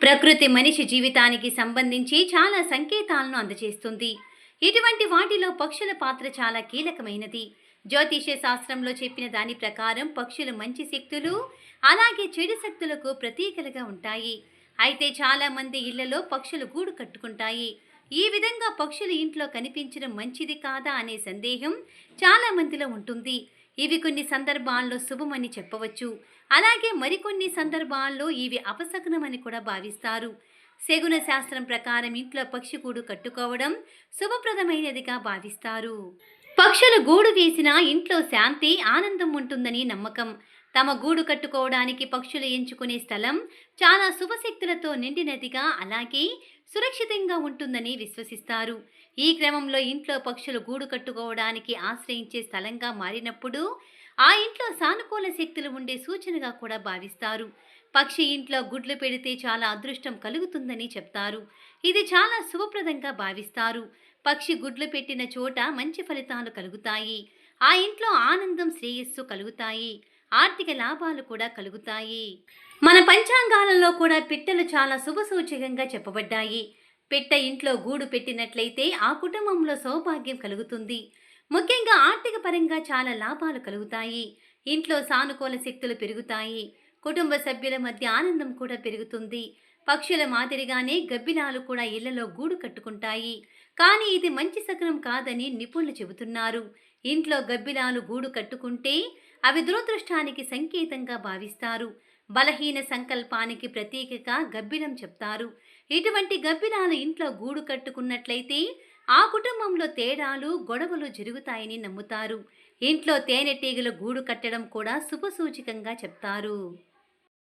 ప్రకృతి మనిషి జీవితానికి సంబంధించి చాలా సంకేతాలను అందజేస్తుంది. ఇటువంటి వాటిలో పక్షుల పాత్ర చాలా కీలకమైనది. జ్యోతిష శాస్త్రంలో చెప్పిన దాని ప్రకారం పక్షులు మంచి శక్తులు అలాగే చెడు శక్తులకు ప్రతీకలుగా ఉంటాయి. అయితే చాలామంది ఇళ్ళలో పక్షులు గూడు కట్టుకుంటాయి. ఈ విధంగా పక్షులు ఇంట్లో కనిపించడం మంచిది కాదా అనే సందేహం చాలామందిలో ఉంటుంది. ఇవి కొన్ని సందర్భాల్లో శుభమని చెప్పవచ్చు. అలాగే మరికొన్ని సందర్భాల్లో ఇవి అపశకునమని కూడా భావిస్తారు. శగున శాస్త్రం ప్రకారం ఇంట్లో పక్షికూడు కట్టుకోవడం శుభప్రదమైనదిగా భావిస్తారు. పక్షులు గూడు వేసినా ఇంట్లో శాంతి ఆనందం ఉంటుందని నమ్మకం. తమ గూడు కట్టుకోవడానికి పక్షులు ఎంచుకునే స్థలం చాలా శుభశక్తులతో నిండినదిగా అలాగే సురక్షితంగా ఉంటుందని విశ్వసిస్తారు. ఈ క్రమంలో ఇంట్లో పక్షులు గూడు కట్టుకోవడానికి ఆశ్రయించే స్థలంగా మారినప్పుడు ఆ ఇంట్లో సానుకూల శక్తులు ఉండే సూచనగా కూడా భావిస్తారు. పక్షి ఇంట్లో గుడ్లు పెడితే చాలా అదృష్టం కలుగుతుందని చెప్తారు. ఇది చాలా శుభప్రదంగా భావిస్తారు. పక్షి గుడ్లు పెట్టిన చోట మంచి ఫలితాలు కలుగుతాయి. ఆ ఇంట్లో ఆనందం శ్రేయస్సు కలుగుతాయి. ఆర్థిక లాభాలు కూడా కలుగుతాయి. మన పంచాంగాలలో కూడా పిట్టలు చాలా శుభ సూచకంగా చెప్పబడ్డాయి. పిట్ట ఇంట్లో గూడు పెట్టినట్లయితే ఆ కుటుంబంలో సౌభాగ్యం కలుగుతుంది. ముఖ్యంగా ఆర్థిక పరంగా చాలా లాభాలు కలుగుతాయి. ఇంట్లో సానుకూల శక్తులు పెరుగుతాయి. కుటుంబ సభ్యుల మధ్య ఆనందం కూడా పెరుగుతుంది. పక్షుల మాదిరిగానే గబ్బిలాలు కూడా ఇళ్ళలో గూడు కట్టుకుంటాయి. కానీ ఇది మంచి శకునం కాదని నిపుణులు చెబుతున్నారు. ఇంట్లో గబ్బిలాలు గూడు కట్టుకుంటే అవి దురదృష్టానికి సంకేతంగా భావిస్తారు. బలహీన సంకల్పానికి ప్రతీకగా గబ్బిలం చెప్తారు. ఇటువంటి గబ్బిలాలు ఇంట్లో గూడు కట్టుకున్నట్లయితే ఆ కుటుంబంలో తేడాలు గొడవలు జరుగుతాయని నమ్ముతారు. ఇంట్లో తేనెటీగలు గూడు కట్టడం కూడా శుభసూచకంగా చెప్తారు.